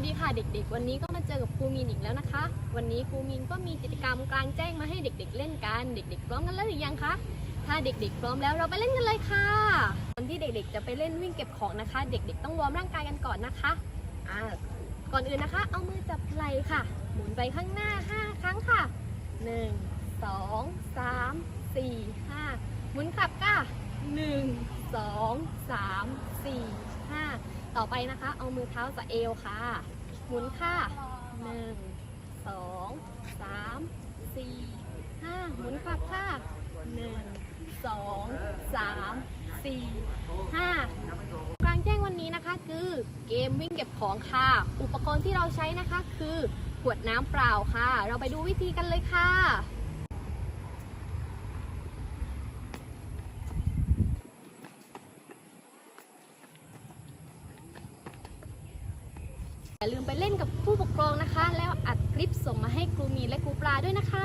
วัสดีค่ะเด็กๆ วันนี้ก็มาเจอกับครูมีนอีกแล้วนะคะ วันนี้ครูมีนก็มีกิจกรรมกลางแจ้งมาให้เด็ก ๆ เล่นกัน เด็ก ๆ พร้อมกันแล้วหรือยังคะ ถ้าเด็ก ๆ พร้อมแล้วเราไปเล่นกันเลยค่ะก่อนที่เด็ก ๆ จะไปเล่นวิ่งเก็บของนะคะ เด็ก ๆ ต้องวอร์มร่างกายกันก่อนนะคะอ่าก่อนอื่นนะคะ เอามือจับไหล่ค่ะ หมุนไปข้างหน้า 5 ครั้งค่ะ 1 2 3 4 5 หมุนกลับค่ะ 1 2 3 4 ต่อไปนะคะ เอามือเท้าสะเอวค่ะ หมุนค่ะ1 2 3 4 5หมุนกลับค่ะ1 2 3 4 5กลางแจ้งวันนี้นะคะ คือเกมวิ่งเก็บของค่ะ อุปกรณ์ที่เราใช้นะคะ คือขวดน้ำเปล่าค่ะ เราไปดูวิธีกันเลยค่ะ อย่าลืมไปเล่นกับผู้ปกครองนะคะ แล้วอัดคลิปส่งมาให้ครูมีนและครูปลาด้วยนะคะ